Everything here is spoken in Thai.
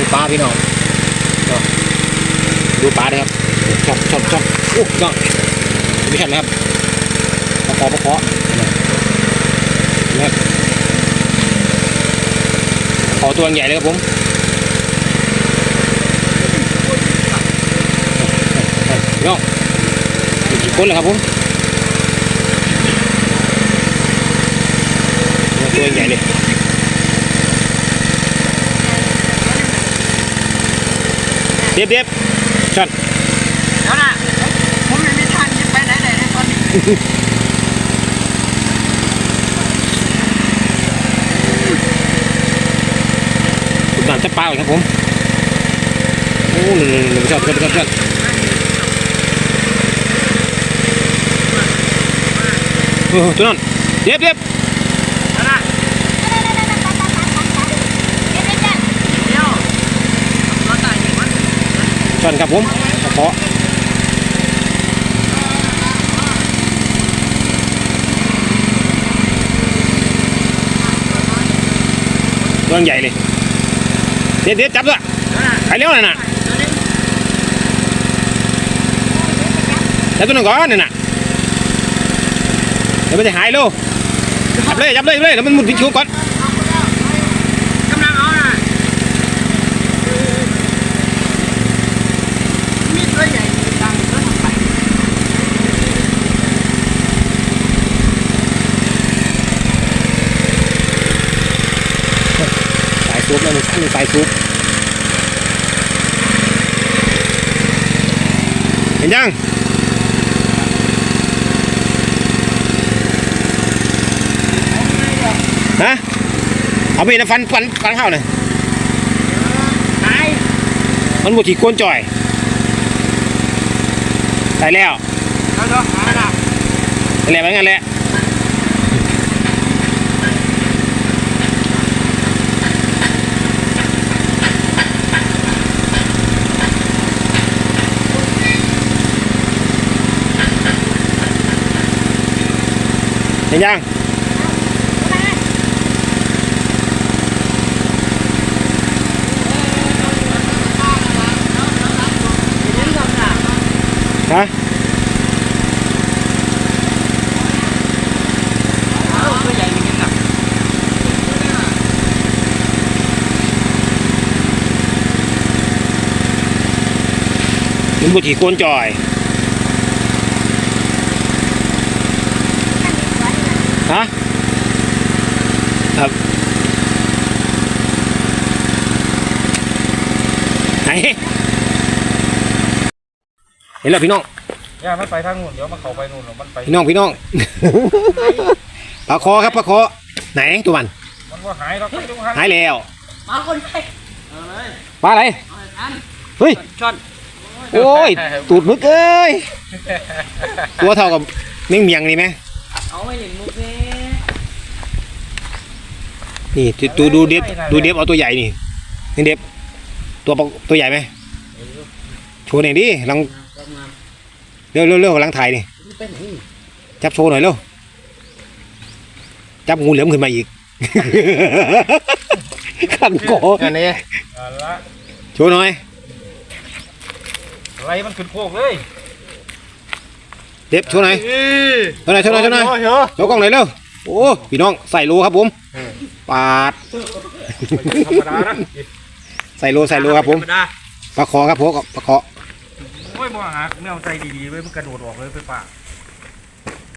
ูปลาพี่น้องดูปลาเลยครับชอบชอบชอบโอ้ยอดไม่ใช่นะครับปลาคอปลาคอนะครับขอตัวใหญ่เลยครับผมน้องมีกี่คนเลยครับผมตัวใหญ่เลย เด็บเด็บช็อตแล้วนะผมยังไม่ทันจะไปไหนเลยตอนนี้สุดหนานจะปลาเลยครับผมโอ้หนึ่งหนึ่งหนึ่งช็อตช็อตช็อตช็อตโอ้โหตัวนั้นเด็บเด็บ แล้วนะเดี๋ยวเราตายอีกวัน ช็อตครับผมขอตัวใหญ่เลย เด็บเด็บจับด้วยแล้วนะไปเร็วหน่อยนะตัวนี้จับตัวนึ่งก่อนนี่น่ะเดี๋ยวมันจะหายเร็วจับเลยจับเลยจับเลยแล้วมันมุดพิชูก่อน กำลังเอาน่ะมีตัวใหญ่มีตังค์ตัวใหญ่ สาย ซุปแล้วมันสั้นสายซุปเห็นยังฮะเอาไปนะฟันฟันฟันเข้าเลยตายมันหมดที่โกนจ่อยใส่แล้วแล้วก็หาน่ะใส่แล้วไปงั้นแหละ เห็นยังเห็นทำน่ะ ฮะ เอาตัวใหญ่มีกันน่ะ มันหมดที่โกนจ่อย ฮะครับไหนเห็นแล้วพี่น้องย่ามันไปทางนู้นเดี๋ยวมันเข้าไปนู่นแล้วมันไปพี่น้องพี่น้อง ปลาคอครับปลาคอไหนตัวมันมันก็หายแล้วก็ดูหันหายแล้วมาคนไปเอาเลยปลาอะไรเอาเลยอันเฮ้ยช็อตโอ้ยตูดมึกเอ้ยตัวเท่ากับเมี่ยงเมียงนี่ไหม เอาไม่เห็นมุกนี่ นี่ดูดูเด็บดูเด็บเอาตัวใหญ่นี่นี่เด็บตัวปลาตัวใหญ่ไหมโชว์หน่อยดิลังกำลังเร็วเร็วเร็วกำลังถ่ายนี่ไปไหนจับโชว์หน่อยเร็วจับงูเหลือมขึ้นมาอีกขันโกอันนี้อันละโชว์หน่อยไรมันขึ้นโคกเลยเด็บโชว์หน่อยโชว์หน่อยโชว์หน่อยโชว์หน่อยเยอะโชว์กล้องหน่อยเร็ว โอ้พี่น้องใส่โลครับผมปาดธรรมดานะใส่โลใส่โลครับผมธรรมดาปลาคอครับผมปลาคอโอ้ยบ่หาแนวใจดีๆไว้มันกระโดดออกเลยไปป่า